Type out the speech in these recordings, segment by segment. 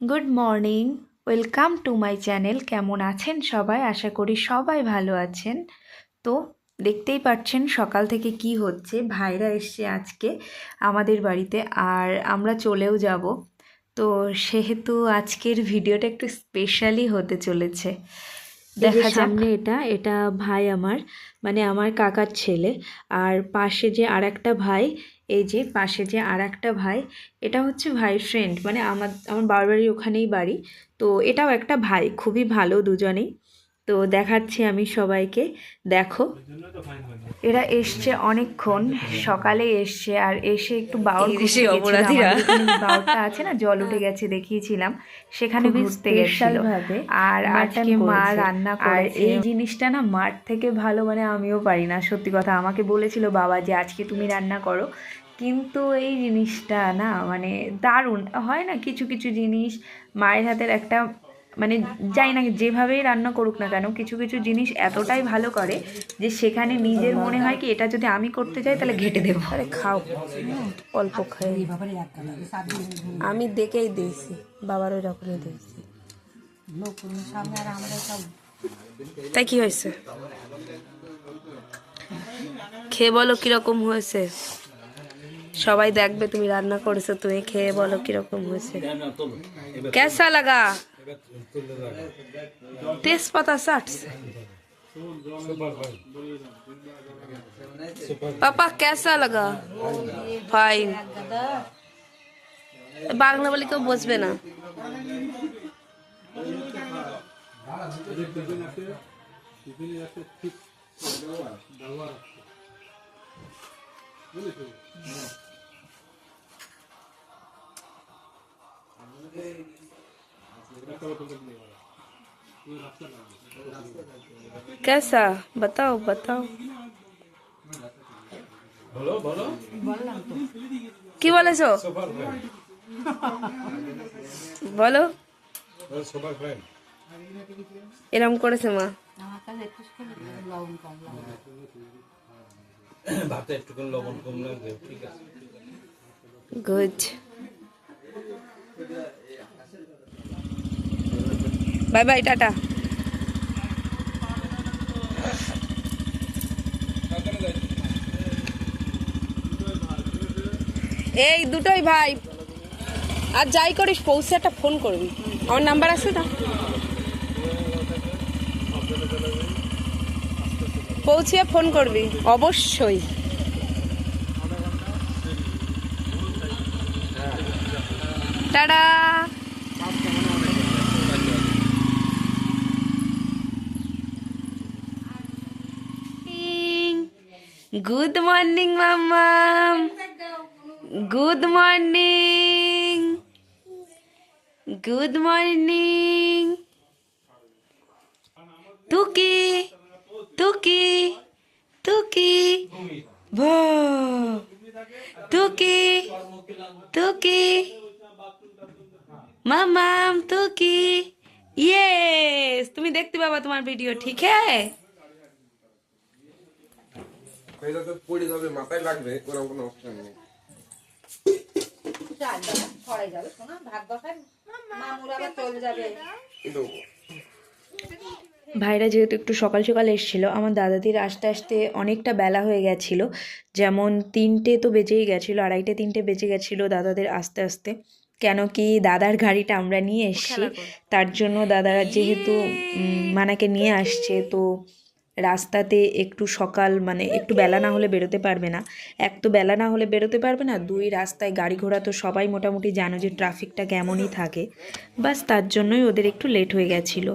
Good morning welcome to my channel কেমন আছেন সবাই? আশা করি সবাই ভালো আছেন। তো দেখতেই পাচ্ছেন সকাল থেকে কি হচ্ছে। ভাইরা এসছে আজকে আমাদের বাড়িতে আর আমরা চলেও যাব। তো সেহেতু আজকের ভিডিওটা একটু স্পেশালি হতে চলেছে। দেখা সামনে এটা এটা ভাই আমার মানে আমার কাকার ছেলে। আর পাশে যে আর একটা ভাই এই যে পাশে যে আর একটা ভাই এটা হচ্ছে ভাই ফ্রেন্ড মানে আমার আমার বাবার বাড়ির ওখানেই বাড়ি। তো এটাও একটা ভাই খুবই ভালো দুজনেই। তো দেখাচ্ছি আমি সবাইকে। দেখো এরা এসছে অনেকক্ষণ সকালে এসছে আর এসে একটু বাউল ঘুরতে অপরাধীরা। বাউলটা আছে না জল উঠে গেছে দেখিয়েছিলাম। সেখানে ঘুরতে গেছিল। আর আজকে মা রান্না আর এই এই জিনিসটা না মার থেকে ভালো মানে আমিও পারি না সত্যি কথা। আমাকে বলেছিল বাবা যে আজকে তুমি রান্না করো। কিন্তু এই জিনিসটা না মানে দারুণ। হয় না কিছু কিছু জিনিস মায়ের হাতের একটা মানে যাই না যেভাবেই রান্না করুক না কেন কিছু কিছু জিনিস এতটাই ভালো করে যে সেখানে নিজের মনে হয় কি এটা যদি আমি করতে চাই তাহলে ঘেটে দেবো। আরে খাও। অল্প খাই। আমি দেখেই দিয়েছি বাবার ওই রকমই দিয়েছি। তাই কি হয়েছে? খেয়ে বলো কীরকম হয়েছে? সবাই দেখবে তুমি রান্না করেছ, তুমি খেয়ে বলো কীরকম হয়েছে। কেসা লাগা? তেজপাতা চাটছে। পাপা, কেসা লাগা? ফাইন বাংলা বলে কেউ বুঝবে না। कैसा बताओ बताओ কি বলেছো বলো এরম করেছে মা ভাতে একটুখানি লবণ কম লাগবে, ঠিক আছে। গুড বাই বাই টাটা এই দুটোই ভাই। আর যাই করিস, পৌঁছে একটা ফোন করবি। আমার নাম্বার আছে না পৌঁছিয়ে ফোন করবি। অবশ্যই। টাটা। গুড মর্নিং মাম্মাম গুড মর্নিং গুড মর্নিং টুকি টুকি টুকি ভো টুকি টুকি মামাম টুকি ইয়েস তুমি দেখতে পাবা তোমার ভিডিও ঠিক হ্যাঁ? পড়ে যাবে মাথায় লাগবে ওরকম কোনো অপশন নেই। কিন্তু ভাইরা যেহেতু একটু সকাল সকাল এসেছিল আমার দাদাদির আসতে আসতে অনেকটা বেলা হয়ে গেছিল। যেমন তিনটে তো বেজেই গেছিল আড়াইটে তিনটে বেজে গেছিল দাদাদের আসতে আসতে। কেন কি দাদার গাড়িটা আমরা নিয়ে এসেছি তার জন্য দাদারা যেহেতু মানাকে নিয়ে আসছে তো রাস্তাতে একটু সকাল মানে একটু বেলা না হলে বেরোতে পারবে না। এক তো বেলা না হলে বেরোতে পারবে না দুই রাস্তায় গাড়ি ঘোড়া তো সবাই মোটামুটি জানো যে ট্রাফিকটা কেমনই থাকে। বাস তার জন্যই ওদের একটু লেট হয়ে গেছিল।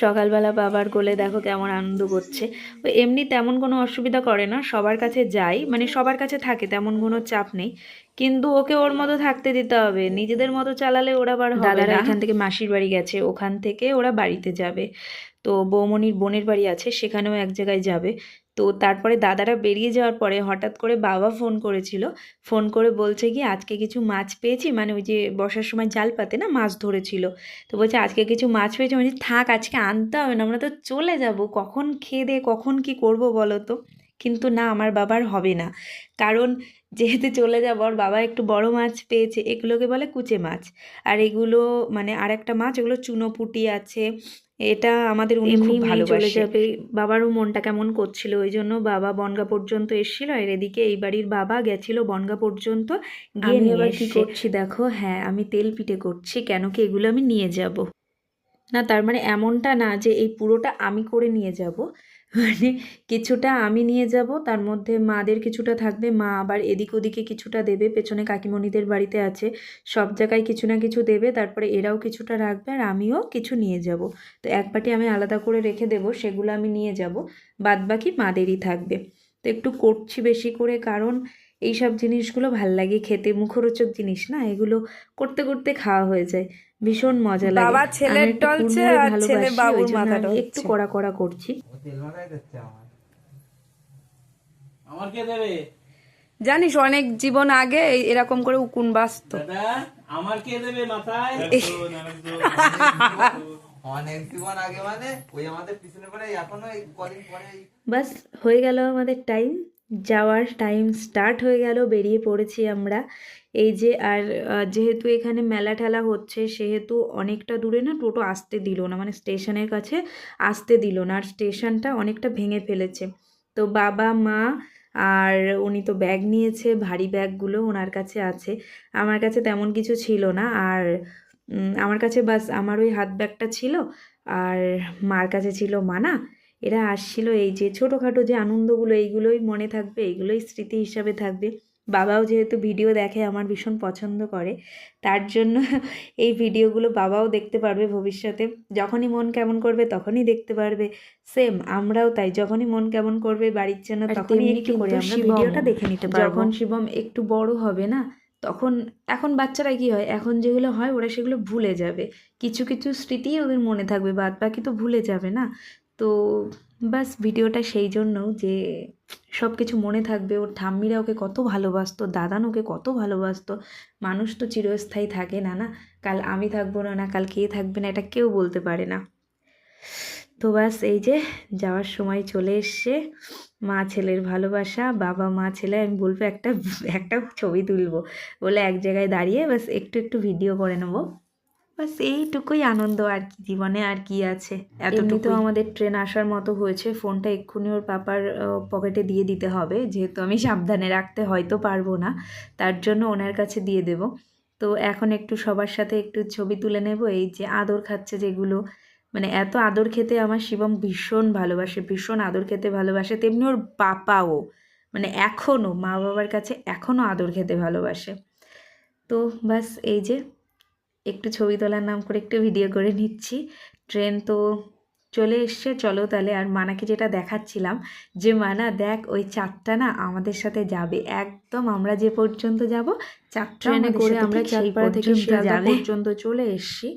সকালবেলা বাবার গোলে দেখো কেমন আনন্দ করছে। ও এমনি তেমন কোনো অসুবিধা করে না সবার কাছে যাই মানে সবার কাছে থাকে তেমন কোনো চাপ নেই। কিন্তু ওকে ওর মতো থাকতে দিতে হবে নিজেদের মতো চালালে ওরা বার দাদারা এখান থেকে মাসির বাড়ি গেছে ওখান থেকে ওরা বাড়িতে যাবে। তো বৌমনির বোনের বাড়ি আছে সেখানেও এক জায়গায় যাবে। তো তারপরে দাদারা বেরিয়ে যাওয়ার পরে হঠাৎ করে বাবা ফোন করেছিল। ফোন করে বলছে কি আজকে কিছু মাছ পেয়েছি মানে ওই যে বসার সময় জাল পাতে না মাছ ধরেছিল। তো বলছে আজকে কিছু মাছ পেয়েছি মানে থাক আজকে আনতে হবে না, আমরা তো চলে যাব, কখন খেয়ে দিয়ে কখন কি করব বলো তো? কিন্তু না আমার বাবার হবে না। কারণ যেহেতু চলে যাব ওর বাবা একটু বড় মাছ পেয়েছে এগুলোকে বলে কুচে মাছ। আর এগুলো মানে আর একটা মাছ এগুলো চুনোপুটি আছে। এটা আমাদের উনি খুব ভালো চলে যাবে। বাবারও মনটা কেমন করছিল ওই জন্য বাবা বনগা পর্যন্ত এসেছিল। আর এদিকে এই বাড়ির বাবা গেছিল বনগা পর্যন্ত গিয়ে নিয়ে আবার কি করছি দেখো? হ্যাঁ আমি তেল পিঠে করছি কেন কি এগুলো আমি নিয়ে যাব। না তার মানে এমনটা না যে এই পুরোটা আমি করে নিয়ে যাব। মানে কিছুটা আমি নিয়ে যাব, তার মধ্যে মাদের কিছুটা থাকবে, মা আবার এদিক ওদিকে কিছুটা দেবে, পেছনে কাকিমণিদের বাড়িতে আছে, সব জায়গায় কিছু না কিছু দেবে, তারপরে এরাও কিছুটা রাখবে আর আমিও কিছু নিয়ে যাব। তো এক বাটি আমি আলাদা করে রেখে দেবো, সেগুলো আমি নিয়ে যাব, বাদ বাকি মাদেরই থাকবে। তো একটু করছি বেশি করে, কারণ এই সব জিনিসগুলো ভালো লাগে খেতে, মুখরোচক জিনিস না, এগুলো করতে করতে খাওয়া হয়ে যায়। ভীষণ মজা লাগে। বাবা ছেলের একটু টলছে আর ছেলে বাবুর মাথা আমি একটু কড়া কড়া করছি। আমার কে দেবে? জানিস অনেক জীবন আগে এই- এরকম করে উকুন বাঁচত। দাদা আমার কে দেবে মাথায়? অনেক জীবন আগে মানে ওই আমাদের পিছনে পরে এখনও কদিন পরে বাস হয়ে গেল আমাদের টাইম যাওয়ার টাইম স্টার্ট হয়ে গেল, বেরিয়ে পড়েছি আমরা। এই যে, আর যেহেতু এখানে মেলা ঠেলা হচ্ছে, সেহেতু অনেকটা দূরে না, টোটো আসতে দিল না মানে স্টেশনের কাছে আসতে দিল না, আর স্টেশনটা অনেকটা ভেঙে ফেলেছে। তো বাবা, মা, আর উনি তো ব্যাগ নিয়েছে, ভারী ব্যাগগুলো ওনার কাছে আছে। আমার কাছে তেমন কিছু ছিল না, আর আমার কাছে বাস, আমার ওই হাত ব্যাগটা ছিল, আর মার কাছে ছিল মানা। এরা আসছিল এই যে ছোটোখাটো যে আনন্দগুলো এইগুলোই মনে থাকবে এইগুলোই স্মৃতি হিসাবে থাকবে। বাবাও যেহেতু ভিডিও দেখে আমার ভীষণ পছন্দ করে তার জন্য এই ভিডিওগুলো বাবাও দেখতে পারবে ভবিষ্যতে। যখনই মন কেমন করবে তখনই দেখতে পারবে। সেম আমরাও তাই যখনই মন কেমন করবে বাড়ির জন্য তখনই একটু করে আমরা ভিডিওটা দেখে নিতে পারব। যখন শিবম একটু বড় হবে না তখন এখন বাচ্চারা কি হয় এখন যেগুলো হয় ওরা সেগুলো ভুলে যাবে। কিছু কিছু স্মৃতিই ওদের মনে থাকবে বাদ বাকি তো ভুলে যাবে না। তো বাস ভিডিওটা সেই জন্য যে সব কিছু মনে থাকবে, ওর ঠাম্মিরা ওকে কত ভালোবাসতো দাদান ওকে কত ভালোবাসতো, মানুষ তো চিরস্থায়ী থাকে না না? কাল আমি থাকব না না কাল কে থাকবে না, এটা কেউ বলতে পারে না। তো বাস এই যে যাওয়ার সময় চলে এসছে মা ছেলের ভালোবাসা, বাবা মা ছেলে, আমি বলব একটা একটা ছবি তুলবো। বলে এক জায়গায় দাঁড়িয়ে বাস একটু একটু ভিডিও করে নেব। বাস এইটুকুই আনন্দ আর কি জীবনে আর কি আছে। এমনিতেও আমাদের ট্রেন আসার মতো হয়েছে, ফোনটা এক্ষুনি ওর পাপার পকেটে দিয়ে দিতে হবে, যেহেতু আমি সাবধানে রাখতে হয়তো পারব না, তার জন্য ওনার কাছে দিয়ে দেব। তো এখন একটু সবার সাথে একটু ছবি তুলে নেব, এই যে আদর খাচ্ছে যেগুলো মানে এত আদর খেতে আমার শিবম ভীষণ ভালোবাসে, ভীষণ আদর খেতে ভালোবাসে, তেমনি ওর পাপাও মানে এখনও মা বাবার কাছে এখনও আদর খেতে ভালোবাসে। তো বাস এই যে একটু ছবি তোলার নাম করে একটু ভিডিও করে নিচ্ছি। ট্রেন তো চলে এসছে চলো তাহলে। আর মানাকে যেটা দেখাচ্ছিলাম যে মানা দেখ ওই চারটা না আমাদের সাথে যাবে। একদম আমরা যে পর্যন্ত যাব চার ট্রেনে করে আমরা থেকে শিয়ালদা পর্যন্ত চলে এসেছি।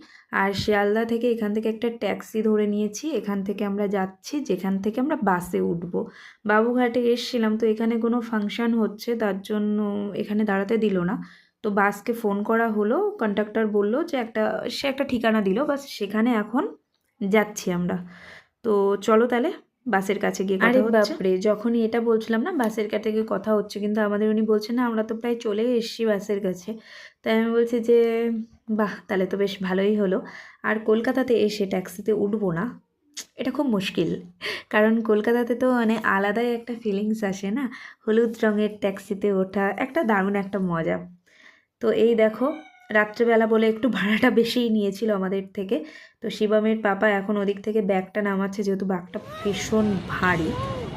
আর শিয়ালদা থেকে এখান থেকে একটা ট্যাক্সি ধরে নিয়েছি। এখান থেকে আমরা যাচ্ছি যেখান থেকে আমরা বাসে উঠব। বাবুঘাটে এসছিলাম তো এখানে কোনো ফাংশন হচ্ছে তার জন্য এখানে দাঁড়াতে দিল না। তো বাসকে ফোন করা হলো কন্ডাক্টর বলল যে একটা সে একটা ঠিকানা দিল বাস সেখানে এখন যাচ্ছি আমরা। তো চলো তাহলে বাসের কাছে গিয়ে হচ্ছে। বাপরে যখনই এটা বলছিলাম না বাসের কাছে গিয়ে কথা হচ্ছে কিন্তু আমাদের উনি বলছেন না আমরা তো প্রায় চলে এসেছি বাসের কাছে। তাই আমি বলছি যে বাহ তাহলে তো বেশ ভালোই হলো। আর কলকাতাতে এসে ট্যাক্সিতে উঠবো না এটা খুব মুশকিল। কারণ কলকাতাতে তো মানে আলাদাই একটা ফিলিংস আসে না হলুদ রঙের ট্যাক্সিতে ওঠা একটা দারুণ একটা মজা। তো এই দেখো, রাত্রেবেলা বলে একটু ভাড়াটা বেশিই নিয়েছিল আমাদের থেকে। তো শিবমের পাপা এখন ওদিক থেকে ব্যাগটা নামাচ্ছে, যেহেতু ব্যাগটা ভীষণ ভারী।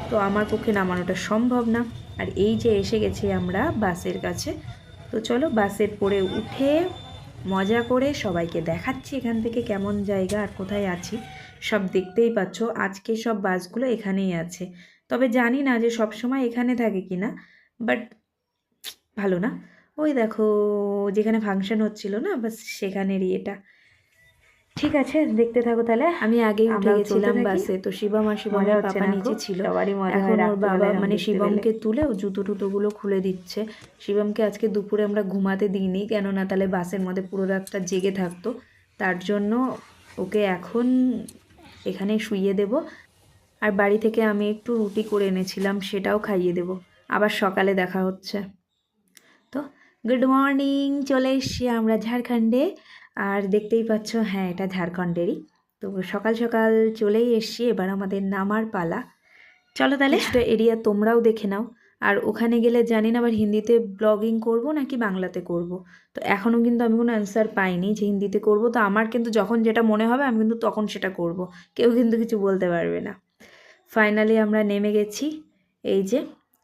তো আমার পক্ষে নামানোটা সম্ভব না। আর এই যে এসে গেছি আমরা বাসের কাছে। তো চলো বাসের পরে উঠে মজা করে সবাইকে দেখাচ্ছি এখান থেকে কেমন জায়গা আর কোথায় আছি। সব দেখতেই পাচ্ছ, আজকে সব বাসগুলো এখানেই আছে। তবে জানি না যে সব সময় এখানে থাকে কি না বাট ভালো না। ওই দেখো যেখানে ফাংশন হচ্ছিল না বাস সেখানেরই এটা। ঠিক আছে দেখতে থাকো তাহলে। আমি আগেই উঠে গেছিলাম বাসে তো শিবম আর শিবমের পাপা নিচে ছিল। এখন ওর বাবা মানে শিবমকে তুলে ও জুতো টুতোগুলো খুলে দিচ্ছে। শিবমকে আজকে দুপুরে আমরা ঘুমাতে দিইনি কেননা তাহলে বাসের মধ্যে পুরো রাতটা জেগে থাকতো। তার জন্য ওকে এখন এখানে শুইয়ে দেব। আর বাড়ি থেকে আমি একটু রুটি করে এনেছিলাম সেটাও খাইয়ে দেব। আবার সকালে দেখা হচ্ছে। গুড মর্নিং চলে এসছি আমরা ঝাড়খণ্ডে। আর দেখতেই পাচ্ছ হ্যাঁ এটা ঝাড়খণ্ডেরই। তো সকাল সকাল চলেই এসছি, এবার আমাদের নামার পালা। চলো তাহলে। সেটা এরিয়া তোমরাও দেখে নাও। আর ওখানে গেলে জানি না আবার হিন্দিতে ব্লগিং করব নাকি বাংলাতে করব। তো এখনও কিন্তু আমি কোনো অ্যান্সার পাইনি যে হিন্দিতে করব। তো আমার কিন্তু যখন যেটা মনে হবে, আমি কিন্তু তখন সেটা করব। কেউ কিন্তু কিছু বলতে পারবে না। ফাইনালি আমরা নেমে গেছি। এই যে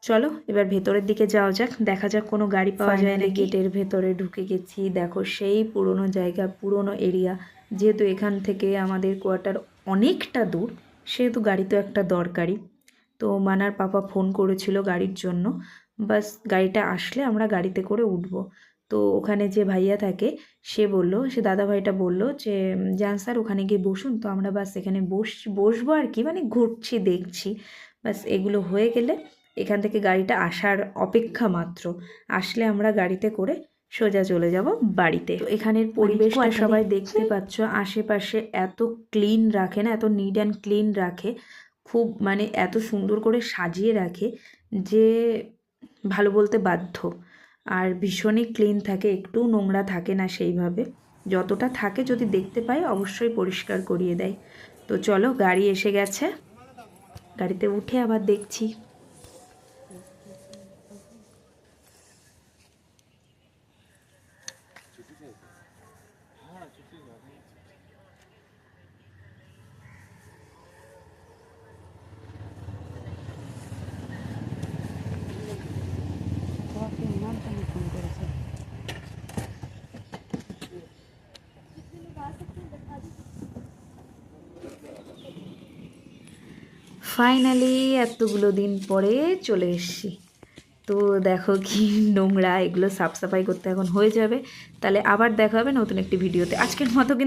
চলো এবার ভেতরের দিকে যাওয়া যাক দেখা যাক কোনো গাড়ি পাওয়া যায় না গেটের ভেতরে ঢুকে গেছি। দেখো সেই পুরনো জায়গা পুরনো এরিয়া যেহেতু এখান থেকে আমাদের কোয়ার্টার অনেকটা দূর সেহেতু গাড়ি তো একটা দরকারি। তো মানার পাপা ফোন করেছিল গাড়ির জন্য। বাস গাড়িটা আসলে আমরা গাড়িতে করে উঠব। তো ওখানে যে ভাইয়া থাকে সে বলল সে দাদা ভাইটা বলল যে যান স্যার ওখানে গিয়ে বসুন। তো আমরা বাস এখানে বস বসবো আর কি মানে ঘুরছি দেখছি। বাস এগুলো হয়ে গেলে এখান থেকে গাড়িটা আসার অপেক্ষা মাত্র। আসলে আমরা গাড়িতে করে সোজা চলে যাব বাড়িতে। এখানের পরিবেশটা সবাই দেখতে পাচ্ছ আশেপাশে এত ক্লিন রাখে না এত নিট অ্যান্ড ক্লিন রাখে খুব মানে এত সুন্দর করে সাজিয়ে রাখে যে ভালো বলতে বাধ্য। আর ভীষণই ক্লিন থাকে একটু নোংরা থাকে না সেইভাবে। যতটা থাকে যদি দেখতে পাই অবশ্যই পরিষ্কার করিয়ে দেয়। তো চলো গাড়ি এসে গেছে। গাড়িতে উঠে আবার দেখছি। ফাইনালি এতগুলো দিন পরে চলে এসছি। তো দেখো কি নোংরা, এগুলো সাফ সাফাই করতে এখন হয়ে যাবে। তাহলে আবার দেখা হবে নতুন একটি ভিডিওতে আজকের মতো কিন্তু